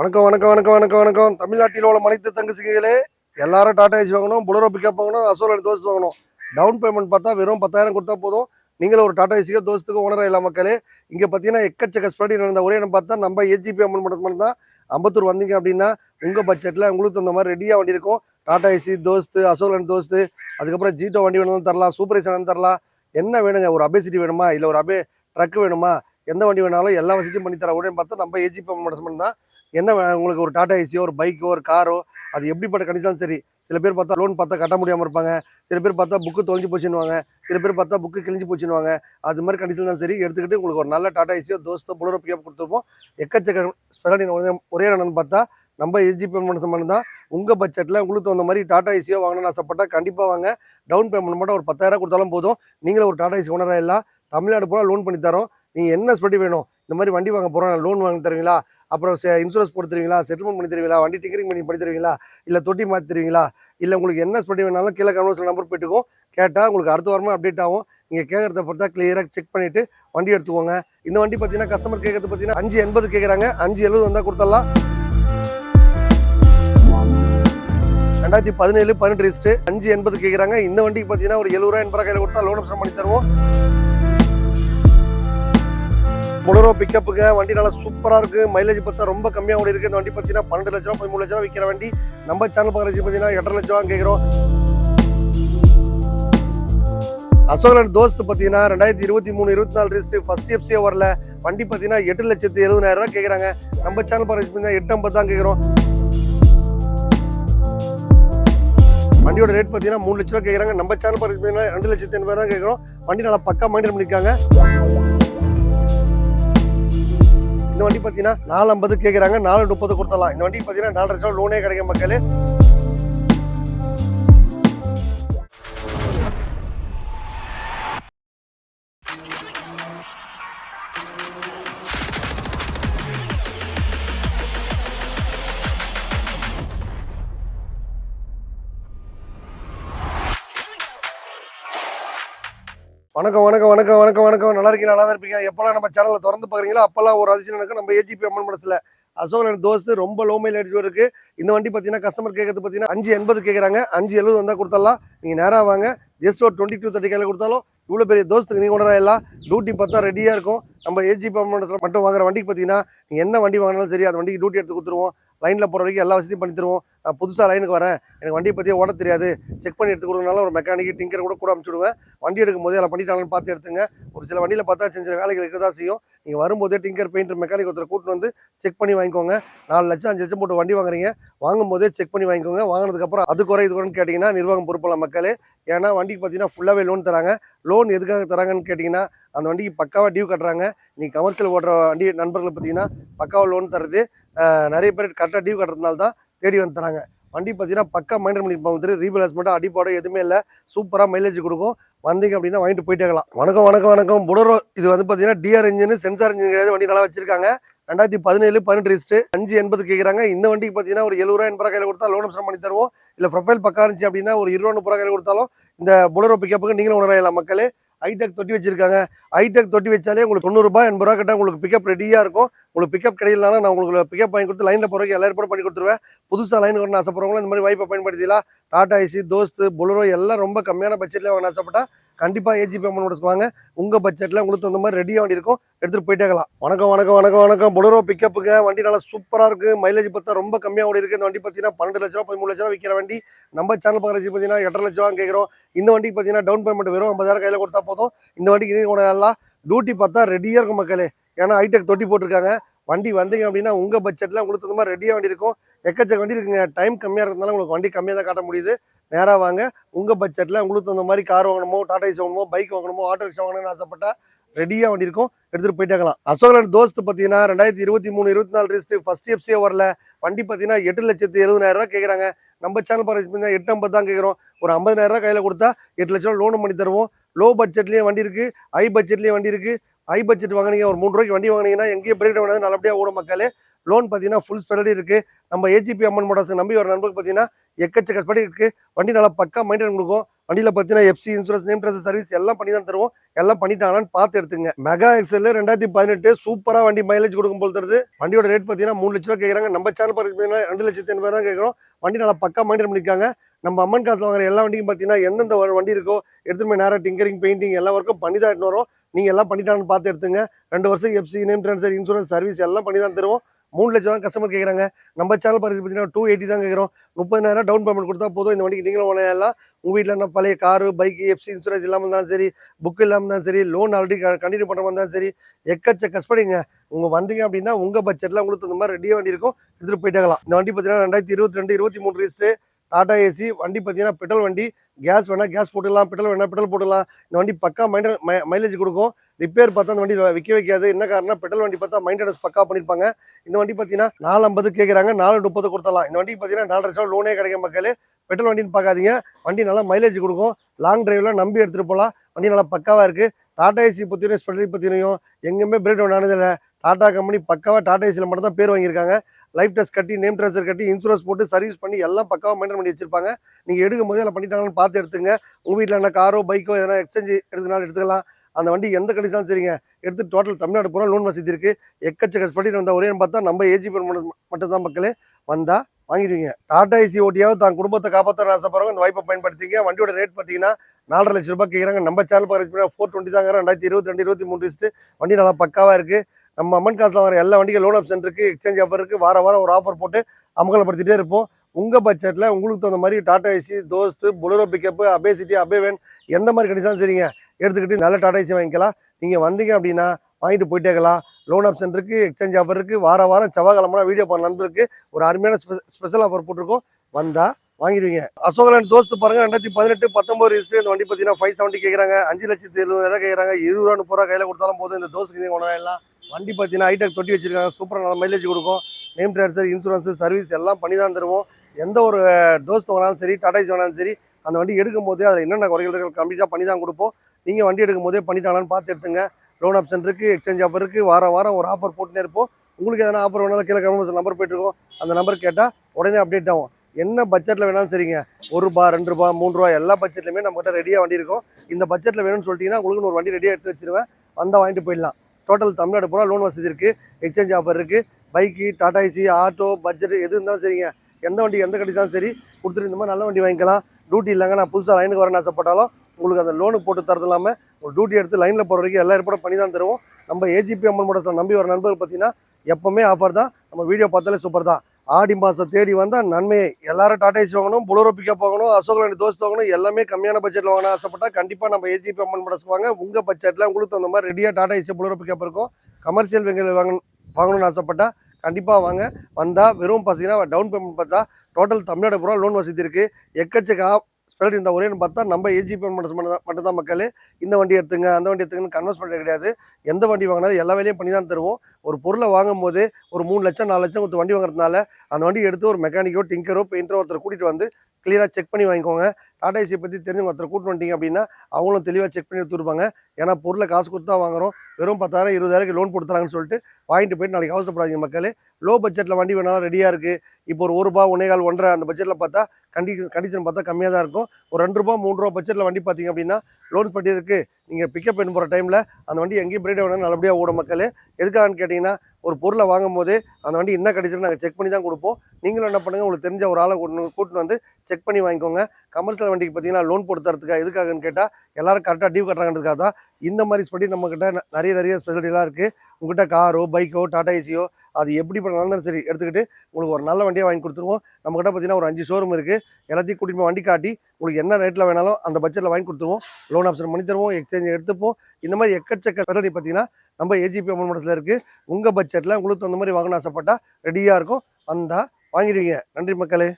வணக்கம் வணக்கம் வணக்கம் வணக்கம் வணக்கம். தமிழ்நாட்டில் உள்ள மனித தங்கு சிகைகளே எல்லாரும் டாடா ஏசி வாங்கணும் புலரோ பிக்கப் வாங்கணும் அசோலர் தோசை வாங்கணும். டவுன் பேமெண்ட் பார்த்தா வெறும் பத்தாயிரம் கொடுத்தா போதும். நீங்களும் ஒரு டாடா ஏசிக்கோ தோஸ்துக்கு ஓனரா இல்லை மக்களே இங்கே பார்த்தீங்கன்னா எக்கச்சக்க ஸ்பெடி நடந்த ஒரே இடம் பார்த்தா நம்ம ஏஜிபி அமௌண்ட் மட்டும் தான். அம்பத்தூர் வந்தீங்க அப்படின்னா உங்கள் பட்ஜெட்டில் உங்களுக்கு தகுந்த மாதிரி ரெடியாக வண்டி இருக்கும். டாடா ஏசி தோஸ்து அசோலன் தோஸ்து அதுக்கப்புறம் ஜீட்டோ வண்டி வேணாலும் தரலாம் சூப்பர் ஏசி வேணாலும் தரலாம். என்ன வேணுங்க? ஒரு அபேசிட்டி வேணுமா? இல்லை ஒரு அபே ட்ரக் வேணுமா? எந்த வண்டி வேணாலும் எல்லா வசதியும் பண்ணி தர உடனே பார்த்தா நம்ம ஏஜிபி அமௌண்ட் மட்டும் தான். என்ன உங்களுக்கு ஒரு டாடா ஏசியோ ஒரு பைக்கோ ஒரு காரோ அது எப்படிப்பட்ட கண்டிஷன் சரி? சில பேர் பார்த்தா லோன் பார்த்தா கட்ட முடியாமல் இருப்பாங்க. சில பேர் பார்த்தா புக்கு தொலைஞ்சு போச்சுன்னுவாங்க. சில பேர் பார்த்தா புக்கு கிழிஞ்சு போச்சுன்னுவாங்க. அது மாதிரி கண்டிஷன் தான் சரி. எடுத்துக்கிட்டு உங்களுக்கு ஒரு நல்ல டாடா ஏசியோ தோஸ்தோ புலரோ பிக்கப் கொடுத்துருப்போம். எக்கச்சக்க ஸ்பெஷாலிட்டி ஒரே என்னன்னு பார்த்தா நம்ம எஜி பேமெண்ட் சம்பந்தம் தான் உங்கள் பட்ஜெட்டில் உங்களுக்கு தகுந்த மாதிரி டாடா ஏசியோ வாங்கணும்னு ஆசைப்பட்டா கண்டிப்பாக வாங்க. டவுன் பேமெண்ட் மட்டும் ஒரு பத்தாயிரம் கொடுத்தாலும் போதும். நீங்களும் ஒரு டாடா ஏசி ஓனராக இல்லை தமிழ்நாடு பூரா லோன் பண்ணி தரோம். நீங்கள் என்ன ஸ்பெட்டி வேணும்? இந்த மாதிரி வண்டி வாங்க போகிறோம் லோன் வாங்கி தருவீங்களா அப்புறம் இன்சூரன்ஸ் போட்டு தருவீங்களா செட்டில்மெண்ட் பண்ணி தருவீங்களா வண்டி டிக்கரிங் பண்ணி பண்ணி தருவீங்களா இல்லை தொட்டி மாற்றி தருவீங்களா இல்லை உங்களுக்கு என்ன ஸ்பெட்டி வேணாலும் கீழே கன்வர்சல் நம்பர் போயிட்டுக்கும் கேட்டால் உங்களுக்கு அடுத்த வாரமாக அப்டேட் ஆகும். நீங்கள் கேட்குறத பொறுத்தா கிளியராக செக் பண்ணிவிட்டு வண்டி எடுத்துக்கோங்க. இந்த வண்டி பார்த்தீங்கன்னா கஸ்டமர் கேட்கறது பார்த்தீங்கன்னா அஞ்சு எண்பது கேட்குறாங்க. அஞ்சு எழுபது வந்தால் கொடுத்துடலாம். ரெண்டாயிரத்தி பதினேழு பதினெட்டு ரிஜிஸ்டர் அஞ்சு எண்பது கேட்குறாங்க. இந்த வண்டிக்கு பார்த்தீங்கன்னா ஒரு எழுபது ரூபா எண்பது ரூபா கையில் கொடுத்தா லோன் ஆப்ஷன் பண்ணி தருவோம். பொலரோ பிக்கப்புக்கு வண்டி நல்லா சூப்பராக இருக்குது மைலேஜ் பார்த்தா ரொம்ப கம்மியாக ஓடி இருக்குது இந்த வண்டி பார்த்தீங்கன்னா பன்னெண்டு லட்ச ரூபா பதிமூணு லட்ச ரூபா விற்கிற வண்டி. நம்ம சேனல் பார்க்குறது பார்த்தீங்கன்னா எட்டரை லட்ச ரூபா கேட்குறோம். அசோகலன் தோஸ்த் பார்த்தீங்கன்னா ரெண்டாயிரத்தி இருபத்தி மூணு இருபத்தி நாலு ரிஜிஸ்டர் ஃபர்ஸ்ட் எஃப்சியே வரல. வண்டி பார்த்தீங்கன்னா எட்டு லட்சத்து எழுபதாயிரம் ரூபா கேட்குறாங்க. நம்ம சேனல் பார்க்குறது பார்த்தீங்கன்னா எட்டு ஐம்பது தான் கேட்குறோம். வண்டியோட ரேட் பார்த்தீங்கன்னா மூணு லட்ச ரூபா கேட்குறாங்க. நம்ம சேனல் பார்க்குறது பார்த்தீங்கன்னா ரெண்டு லட்சத்து எண்பது ரூபா கேட்குறோம். வண்டி நல்லா பக்கா மைண்டல் பண்ணியிருக்காங்க. இந்த வண்டி பார்த்தீங்கன்னா நாலு ஐம்பது கேட்குறாங்க நாலு முப்பது கொடுத்தலாம் இந்த வண்டி பார்த்தீங்கன்னா நாலு லட்சம் லோனே கிடைக்கும் மக்களே. வணக்கம் வணக்கம் வணக்கம் வணக்கம் வணக்கம். நல்லா இருக்கீங்க நல்லா தான் இருப்பீங்க. எப்பெல்லாம் நம்ம சேனலை திறந்து பார்க்குறீங்களோ அப்போல்லாம் ஒரு அதிசயம் நடக்கும். நம்ம ஏஜிபி அம்மன் மனசில். அசோகன் தோஸ்து ரொம்ப லோ மைல் எடுத்து இருக்கு. இந்த வண்டி பார்த்தீங்கன்னா கஸ்டமர் கேட்கறது பார்த்தீங்கன்னா அஞ்சு எண்பது கேட்குறாங்க அஞ்சு எழுபது வந்தால் கொடுத்துடலாம். நீங்கள் நேராக வாங்க. ஜஸ்ட் ஒரு டுவெண்ட்டி டூ தேர்ட்டி கையில் கொடுத்தாலும் இவ்வளோ பெரிய தோசத்துக்கு நீங்கள் கொண்டு எல்லாம் டியூட்டி பார்த்தா ரெடியாக இருக்கும். நம்ம ஏஜிபி அம்மன் மனசில் மட்டும் வாங்குற வண்டிக்கு பார்த்தீங்கன்னா நீங்கள் என்ன வண்டி வாங்கினாலும் சரி அந்த வண்டிக்கு டியூட்டி எடுத்து கொடுத்துருவோம். லைனில் போகிற வரைக்கும் எல்லா வசதியும் பண்ணி தருவோம். நான் புதுசாக லைனுக்கு வரேன். எனக்கு வண்டியை பற்றியே ஓட தெரியாது. செக் பண்ணி எடுத்து ஒரு மெக்கானிக் டிங்கர் கூட கூட அனுப்பிச்சுடுவேன் வண்டி எடுக்கும் போதே எல்லாம் பண்ணிட்டாங்கன்னு பார்த்து எடுத்துங்க. ஒரு சில வண்டியில் பார்த்தா சின்ன சின்ன வேலைகள் இருக்க தான் செய்யும். நீங்கள் வரும்போதே டிங்கர் பெயிண்டர் மெக்கானிக் ஒருத்தர் கூட்டிட்டு வந்து செக் பண்ணி வாங்கிக்கோங்க. நாலு லட்சம் அஞ்சு லட்சம் போட்டு வண்டி வாங்குறீங்க. வாங்கும் போதே செக் பண்ணி வாங்கிக்கோங்க. வாங்கினதுக்கப்புறம் அது குறை இது குறைன்னு கேட்டிங்கன்னா நிர்வாகம் பொறுப்பில்ல மக்களே. ஏன்னா வண்டிக்கு பார்த்தீங்கன்னா ஃபுல்லாகவே லோன் தராங்க. லோன் எதுக்காக தராங்கன்னு கேட்டிங்கன்னா அந்த வண்டிக்கு பக்காவாக டியூ கட்டுறாங்க. நீ கமர்ஷியல் ஓடுற வண்டி நண்பர்களை பார்த்தீங்கன்னா பக்காவாக லோன் தருது நிறைய பேர் கரெக்டாக டியூ கட்டுறதுனால தான் தேடி வந்து தராங்க. வண்டி பார்த்தீங்கன்னா பக்கா மைண்டர் பண்ணிருப்பாங்க வந்துட்டு ரீபேலன்ஸ் அடிப்பாடோ எதுவுமே இல்லை. சூப்பராக மைலேஜ் கொடுக்கும். வந்தீங்க அப்படின்னா வாங்கிட்டு போயிட்டே இருக்கலாம். வணக்கம் வணக்கம் வணக்கம். புடரோ இது வந்து பார்த்தீங்கன்னா டிஆர் இன்ஜின் சென்சார் இன்ஜின் கிடையாது. வண்டி நல்லா வச்சிருக்காங்க. ரெண்டாயிரத்தி பதினேழு பதினெட்டு ரிஜிஸ்டர் அஞ்சு எண்பது கேட்குறாங்க இந்த வண்டிக்கு பார்த்தீங்கன்னா ஒரு எழுபது ரூபா எண்பது கையில் கொடுத்தா லோன் ஆப்ஷன் பண்ணி தருவோம். இல்லை ப்ரொஃபைல் பக்கா இருந்துச்சு அப்படின்னா ஒரு இருபது முப்பது ரூபா கையில் கொடுத்தாலும் இந்த புலரோ பிக்கப்புக்கு நீங்களும் உணரலாம் மக்களே. ஹைடெக் தொட்டி வச்சிருக்காங்க. ஹைடெக் தொட்டி வச்சாலே உங்களுக்கு தொண்ணூறுபா எண்பது ரூபா கிட்ட உங்களுக்கு பிக்கப் ரெடியாக இருக்கும். உங்களுக்கு பிக்கப் கிடையிலனாலும் நான் உங்களுக்கு பிக்கப் வாங்கி கொடுத்து லைனில் போகிறதுக்கு எல்லா ஏற்பாடு பண்ணி கொடுத்துருவேன். புதுசாக லைன் வரணும்னு ஆசைப்படுறவங்களும் இந்த மாதிரி வாய்ப்பை பயன்படுத்திக்கலாம் டாடா ஐசி தோஸ்து பொலரோ எல்லாம் ரொம்ப கம்மியான பட்ஜெட்டில் வாங்க ஆசைப்பட்டா கண்டிப்பாக ஏஜி பேமெண்ட் வாங்க உங்கள் பட்ஜெட்டில் உங்களுக்கு தகுந்த மாதிரி ரெடியாக வண்டி இருக்கும் எடுத்துகிட்டு போயிட்டே இருக்கலாம். வணக்கம் வணக்கம் வணக்கம் வணக்கம். பொலரோ பிக்கப்புங்க வண்டி நல்லா சூப்பராக இருக்குது மைலேஜ் பார்த்தா ரொம்ப கம்மியாக ஓடி இருக்குது இந்த வண்டி பார்த்தீங்கன்னா பன்னெண்டு லட்ச ரூபா பதிமூணு லட்ச ரூபா விற்கிற வண்டி. நம்ம சேனல் பார்க்குறது பார்த்தீங்கன்னா எட்டரை லட்ச ரூபா கேட்குறோம். இந்த வண்டிக்கு பார்த்தீங்கன்னா டவுன் பேமெண்ட் வெறும் ஐம்பதாயிரம் கையில் கொடுத்தா போதும். இந்த வண்டிக்கு நீங்கள் கூட எல்லாம் டியூட்டி பார்த்தா ரெடியாக இருக்கும் மக்களே. ஏன்னா ஹைடெக் தொட்டி போட்டிருக்காங்க. வண்டி வந்தீங்க அப்படின்னா உங்கள் பட்ஜெட்டில் உங்களுக்கு தகுந்த மாதிரி ரெடியாக வண்டி இருக்கும். எக்கச்சக்க வண்டி இருக்குங்க. டைம் கம்மியாக இருக்கிறதுனால உங்களுக்கு வண்டி கம்மியாக தான் காட்ட முடியுது. நேராக வாங்க. உங்கள் பட்ஜெட்டில் உங்களுக்கு தகுந்த மாதிரி கார் வாங்கணுமோ டாடா ஏசி வாங்கணுமோ பைக் வாங்கணுமோ ஆட்டோ ரிக்ஷா வாங்கணும்னு ஆசைப்பட்டா ரெடியாக வண்டி இருக்கும். எடுத்துகிட்டு போயிட்டாங்களாம் அசோகன் தோஸ்து பார்த்தீங்கன்னா ரெண்டாயிரத்தி இருபத்தி மூணு இருபத்தி நாலு ரிஸ்ட் ஃபர்ஸ்ட் எஃப்சியே வரல. வண்டி பார்த்தீங்கன்னா எட்டு லட்சத்து எழுபதாயிரம் ரூபா கேட்குறாங்க நம்ம சேனல் பார்த்தீங்கன்னா எட்டு ஐம்பது தான் கேட்குறோம் ஒரு ஐம்பதாயிரம் ரூபா கையில் கொடுத்தா எட்டு லட்சம் லோன் பண்ணி தருவோம். லோ பட்ஜெட்லேயும் வண்டி இருக்குது ஹை பட்ஜெட்லேயும் வண்டி இருக்குது ஹை பட்ஜெட் வாங்கினீங்க ஒரு மூணு ரூபாய்க்கு வண்டி வாங்கினீங்கன்னா எங்கேயும் பிரேக் டவுன் நல்லபடியாக ஓடும் மக்களே. லோன் பார்த்தீங்கன்னா ஃபுல் ஸ்பெரடி இருக்குது நம்ம ஏஜிபி அம்மன் மோட்டார்ஸ் நம்பி வர நண்பருக்கு பார்த்தீங்கன்னா எக்கச்சக்க ஸ்பெடி இருக்குது வண்டி நல்லா பக்கா மைண்டன் கொடுக்கும். வண்டியில் பார்த்தீங்கன்னா எஃப்சி இன்சூரன்ஸ் நேம் ட்ரெஸ் சர்வீஸ் எல்லாம் பண்ணி தான் தருவோம். எல்லாம் பண்ணிட்டாங்களான்னு பார்த்து எடுத்துங்க மெகா எக்ஸல் ரெண்டாயிரத்தி பதினெட்டு சூப்பராக வண்டி மைலேஜ் கொடுக்கும் போல் தருது. வண்டியோட ரேட் பார்த்தீங்கன்னா மூணு லட்ச ரூபா கேட்குறாங்க நம்ம சேனல் பார்த்தீங்கன்னா ரெண்டு லட்சத்தி எண்பது ரூபா கேட்குறோம் வண்டி நல்லா பக்கா மைண்ட் பண்ணியிருக்காங்க. நம்ம அம்மன் காசில் வாங்குற எல்லா வண்டியும் பார்த்தீங்கன்னா எந்தெந்த வ- வண்டி இருக்கோ எடுத்துகிட்டு போய் நேராக டிங்கரிங் பெயிண்டிங் எல்லா ஒர்க்கும் பண்ணி தான் எடுத்துன்னு வரும். நீங்கள் எல்லாம் பண்ணிட்டான்னு பார்த்து எடுத்துங்க. ரெண்டு வருஷம் FC name transfer insurance service எல்லாம் பண்ணி தான் தருவோம். மூணு லட்சம் தான் கஸ்டமர் கேட்குறாங்க நம்ம சேனல் பார்த்து பார்த்தீங்கன்னா டூ எயிட்டி தான் கேட்குறோம் முப்பதாயிரம் டவுன் பேமெண்ட் கொடுத்தா போதும். இந்த வண்டிக்கு நீங்களும் வாங்கலாம் உங்கள் வீட்டில் என்ன பழைய காரு பைக்கு எஃப்சி இன்சூரன்ஸ் இல்லாமல் இருந்தாலும் சரி புக் இல்லாமல் இருந்தாலும் சரி லோன் ஆல்ரெடி கண்டினியூ பண்ணுற இருந்தாலும் சரி எக்கச்ச கஷ்டப்படுங்க உங்கள் வந்தீங்க அப்படின்னா உங்கள் பட்ஜெட்டில் உங்களுக்கு இந்த மாதிரி ரெடியாக வண்டி இருக்கும். எடுத்துகிட்டு போயிட்டாங்களாம் இந்த வண்டி பார்த்தீங்கன்னா ரெண்டாயிரத்தி இருபத்தி ரெண்டு இருபத்தி மூணு ரீஸ்ட்டு டாடா ஏசி வண்டி பார்த்தீங்கன்னா பெட்ரோல் வண்டி. கேஸ் வேணால் கேஸ் போட்டுடலாம் பெட்ரோல் வேணால் பெட்ரோல் போட்டுடலாம். இந்த வண்டி பக்கா மைண்ட மைலேஜ் கொடுக்கும். ரிப்பேர் பார்த்தா அந்த வண்டி விற்க வைக்காது. என்ன காரணம் பெட்ரோல் வண்டி பார்த்தா மைண்டனஸ் பக்கா பண்ணியிருப்பாங்க இந்த வண்டி பார்த்தீங்கன்னா நாலு ஐம்பது கேட்குறாங்க நாலு முப்பது கொடுத்தலாம் இந்த வண்டி பார்த்தீங்கன்னா நாலரை லட்சம் லோனே கிடைக்கும் மக்களே பெட்ரோல் வண்டின்னு பார்க்காதீங்க. வண்டி நல்லா மைலேஜ் கொடுக்கும். லாங் டிரைவ்லாம் நம்பி எடுத்துகிட்டு போகலாம். வண்டி நல்லா பக்காவாக இருக்குது டாடா ஏசி பற்றியும் ஸ்பெஷலி பற்றியும் எங்கேயுமே பிரேக் டவுன் ஆனதில்லை. டாடா கம்பெனி பக்காவாக டாடா ஏசியில் மட்டும் தான் பேர் வாங்கியிருக்காங்க. லைஃப் டெஸ்ட் கட்டி நேம் ட்ரான்ஸ்ஃபர் கட்டி இன்சூரன்ஸ் போட்டு சர்வீஸ் பண்ணி எல்லாம் பக்காவாக மெயின்டைன் பண்ணி வச்சிருப்பாங்க. நீங்கள் எடுக்கும் போதே எல்லாம் பண்ணிட்டாங்கன்னு பார்த்து எடுத்துங்க உங்கள் வீட்டில் என்ன காரோ பைக்கோ எதனா எக்ஸ்சேஞ்ச் எடுத்தனாலும் எடுத்துக்கலாம். அந்த வண்டி எந்த கண்டிஷனும் சரிங்க எடுத்து டோட்டல் தமிழ்நாடு பூரா லோன் வசதி இருக்குது எக்கச்சக்க படி வந்தால் ஒரே பார்த்தா நம்ம ஏஜி மட்டும் தான் மக்களே. வந்தால் வாங்கிடுவீங்க. டாடா ஏசி ஓட்டியாவது தான் குடும்பத்தை காப்பாற்ற ஆசைப்படுறவங்க இந்த வாய்ப்பை பயன்படுத்திங்க வண்டியோட ரேட் பார்த்தீங்கன்னா நாலரை லட்ச ரூபாய் கேட்குறாங்க நம்ம சேனல் பார்க்குறது ஃபோர் டுவெண்ட்டி தாங்க ரெண்டாயிரத்தி இருபத்தி ரெண்டு இருபத்தி மூணு வண்டி நல்லா பக்காவாக இருக்குது நம்ம அம்மன் காசில் வர எல்லா வண்டிக்கும் லோன் ஆப்ஷன் இருக்குது எக்ஸ்சேஞ்ச் ஆஃபர் இருக்குது வார வாரம் ஒரு ஆஃபர் போட்டு அமகலப்படுத்திட்டே இருப்போம். உங்கள் பட்ஜெட்டில் உங்களுக்கு தகுந்த மாதிரி Tata Ace Dost Bolero pickup Ape City அபேவன் எந்த மாதிரி கண்டிஷனும் சரிங்க. எடுத்துக்கிட்டு நல்ல டாடா ஏசி வாங்கிக்கலாம். நீங்கள் வந்தீங்க அப்படின்னா வாங்கிட்டு போயிட்டேக்கலாம் லோன் ஆப்ஷன் இருக்குது எக்ஸ்சேஞ்ச் ஆஃபர் இருக்குது வார வாரம் செவ்வாய்க்கிழமை வீடியோ பண்ண நண்பருக்கு ஒரு அருமையான ஸ்பெஷல் ஆஃபர் போட்டிருக்கோம். வந்தால் வாங்கிடுவீங்க. அசோகலாண்ட் தோஸ்து பாருங்க. ரெண்டாயிரத்தி பதினெட்டு பத்தொம்பது ரிஜிஸ்டர் இந்த வண்டி பார்த்தீங்கன்னா ஃபைவ் செவன்ட்டி கேட்குறாங்க அஞ்சு லட்சத்தி எழுபதாயிரம் கேட்குறாங்க இருபது ரூபா முப்பது ரூபா கையில் கொடுத்தாலும் போதும். இந்த தோசுக்கு நீங்கள் கொண்டாடலாம் வண்டி பார்த்தீங்கன்னா ஹைடெக் தொட்டி வச்சிருக்காங்க. சூப்பராக நல்ல மைலேஜ் கொடுக்கும். நேம் ட்ரான்ஸ்ஃபர் இன்சூரன்ஸு சர்வீஸ் எல்லாம் பண்ணி தான் தருவோம். எந்த ஒரு டோஸ் வாங்கினாலும் சரி டாடாஸ் வேணாலும் வாங்கினாலும் சரி அந்த வண்டி எடுக்கும் போதே அதில் என்னென்ன குறைகள் இருக்கு கம்ப்ளீட்டாக பண்ணி தான் கொடுப்போம். நீங்கள் வண்டி எடுக்கும் போதே பண்ணிட்டாங்களான்னு பார்த்து எடுத்துங்க. லோன் ஆப்ஷன் இருக்குது எக்ஸ்சேஞ்ச் ஆஃபர் இருக்குது வாரம் வாரம் ஒரு ஆஃபர் போட்டுனே இருப்போம். உங்களுக்கு எதனா ஆஃபர் வேணாலும் கீழே கமெண்ட் நம்பர் போயிட்டுருக்கோம். அந்த நம்பர் கேட்டால் உடனே அப்டேட் ஆகும். என்ன பட்ஜெட்டில் வேணாலும் சரிங்க. ஒரு ரூபா ரெண்டு ரூபா மூணு ரூபா எல்லா பட்ஜெட்லையுமே நம்மகிட்ட ரெடியாக வண்டி இருக்கும். இந்த பட்ஜெட்டில் வேணும்னு சொல்லிட்டீங்கன்னா உங்களுக்கு ஒரு வண்டி ரெடியாக எடுத்து வச்சிருவேன். வந்தால் வாங்கிட்டு போயிடலாம். டோட்டல் தமிழ்நாடு பூரா லோன் வசதி இருக்குது எக்ஸ்சேஞ்ச் ஆஃபர் இருக்குது bike Tata AC auto budget எது இருந்தாலும் சரிங்க. எந்த வண்டி எந்த கண்டிஷனும் சரி கொடுத்துருந்தோமா மாதிரி நல்ல வண்டி வாங்கிக்கலாம். டியூட்டி இல்லைங்க நான் புதுசாக லைனுக்கு வரேன்னு ஆசைப்பட்டாலும் உங்களுக்கு அந்த லோனு போட்டு தரது இல்லாமல் ஒரு டியூட்டி எடுத்து லைனில் போகிற வரைக்கும் எல்லா ஏற்பாடும் பண்ணி தான் தருவோம். நம்ம ஏஜிபி அம்மன் மோட்டர்ஸ் நம்பி வர நண்பர் பார்த்தீங்கன்னா எப்போவுமே ஆஃபர் தான். நம்ம வீடியோ பார்த்தாலே சூப்பர் தான். ஆடி மாதம் தேடி வந்தால் நன்மையை எல்லாரும் டாடா ஏசி வாங்கணும் புலோரோ பிக்கப் வாங்கணும் அசோகலாண்டி தோஸ்து வாங்கணும் எல்லாமே கம்மியான பட்ஜெட்டில் வாங்கணும் ஆசைப்பட்டால் கண்டிப்பாக நம்ம ஏஜி பேமெண்ட் பண்ண வாங்க. உங்கள் பட்ஜெட்டில் உங்களுக்கு தகுந்த மாதிரி ரெடியாக டாடா ஏசி புலோரோ பிக்கப் இருக்கும். கமர்ஷியல் வெங்கல் வாங்கணும் வாங்கணும்னு ஆசைப்பட்டா கண்டிப்பாக வாங்க. வந்தால் வெறும் பார்த்தீங்கன்னா டவுன் பேமெண்ட் பார்த்தா டோட்டல் தமிழ்நாடு பூரா லோன் வசதி இருக்குது எக்கச்சக்க ஸ்பெல் இந்த ஒரே பார்த்தா நம்ம ஏஜிபி மட்டும் மட்டும் தான் மக்கள். இந்த வண்டி எடுத்துங்க அந்த வண்டி எடுத்துங்கன்னு கன்வெர்ஸ் பண்ணுறது கிடையாது. எந்த வண்டி வாங்கினாலும் எல்லா வேலையும் பண்ணி தான் தருவோம். ஒரு பொருளை வாங்கும் போது ஒரு மூணு லட்சம் நாலு லட்சம் கொடுத்து வண்டி வாங்குறதுனால அந்த வண்டி எடுத்து ஒரு மெக்கானிக்கோ டிங்கரோ பெயிண்டரோ ஒருத்தர் கூட்டிகிட்டு வந்து கிளியராக செக் பண்ணி வாங்கிக்கோங்க. டாடா ஏசியை பற்றி தெரிஞ்சு ஒருத்தர் கூட்டு வந்துட்டீங்க அப்படின்னா அவங்களும் தெளிவாக செக் பண்ணி எடுத்துருப்பாங்க. ஏன்னா பொருளை காசு கொடுத்து தான் வாங்குறோம். வெறும் பத்தாயிரம் இருபதாயிரம் லோன் கொடுத்துறாங்கன்னு சொல்லிட்டு வாங்கிட்டு போயிட்டு நாளைக்கு அவசரப்படாதீங்க மக்களே. லோ பட்ஜெட்டில் வண்டி வேணாலும் ரெடியாக இருக்குது இப்போ ஒரு ஒரு ரூபா ஒன்னேகால் ஒன்றரை அந்த பட்ஜெட்டில் பார்த்தா கண்டி கண்டிஷன் பார்த்தா கம்மியாக தான் இருக்கும். ஒரு ரெண்டு ரூபா மூணு ரூபா பட்ஜெட்டில் வண்டி பார்த்தீங்க அப்படின்னா லோன் பண்ணியிருக்கு நீங்கள் பிக்கப் பண்ணி போகிற டைமில் அந்த வண்டி எங்கேயும் பிரேட் வேணாலும் நல்லபடியாக ஓடும் மக்களே. எதுக்காகன்னு கேட்டிங்கன்னா ஒரு பொருளை வாங்கும் போது அந்த வண்டி என்ன கண்டிஷன் நாங்கள் செக் பண்ணி தான் கொடுப்போம். நீங்களும் என்ன பண்ணுங்கள் உங்களுக்கு தெரிஞ்ச ஒரு ஆளை கூட்டு கூட்டின்னு வந்து செக் பண்ணி வாங்கிக்கோங்க. கமர்ஷியல் வண்டிக்கு பார்த்தீங்கன்னா லோன் போட்டு தரதுக்காக எதுக்காகன்னு கேட்டால் எல்லாரும் கரெக்டாக டியூ கட்டுறாங்கிறதுக்காக தான் இந்த மாதிரி ஸ்படி நம்மக்கிட்ட நிறைய நிறைய ஸ்பெஷலிட்டிலாம் இருக்குது உங்கள்கிட்ட காரோ பைக்கோ டாடா ஏசியோ அது எப்படி பண்ணாலும் சரி எடுத்துக்கிட்டு உங்களுக்கு ஒரு நல்ல வண்டியை வாங்கி கொடுத்துருவோம். நம்மக்கிட்ட பார்த்தீங்கன்னா ஒரு அஞ்சு ஷோரூம் இருக்குது எல்லாத்தையும் கூட்டிட்டு போய் வண்டி காட்டி உங்களுக்கு என்ன ரேட்டில் வேணாலும் அந்த பட்ஜெட்டில் வாங்கி கொடுத்துருவோம். லோன் ஆப்ஷன் பண்ணி தருவோம் எக்ஸ்சேஞ்ச் எடுத்துப்போம். இந்த மாதிரி எக்கச்சக்க ஸ்பெஷலிட்டி பார்த்தீங்கன்னா நம்ம ஏஜிபி அமௌண்ட் மடத்தில் இருக்குது உங்கள் பட்ஜெட்டில் உங்களுக்கு அந்த மாதிரி வாங்கணும் ஆசைப்பட்டா ரெடியாக இருக்கும். வந்தால் வாங்கிடுவீங்க. நன்றி மக்களே.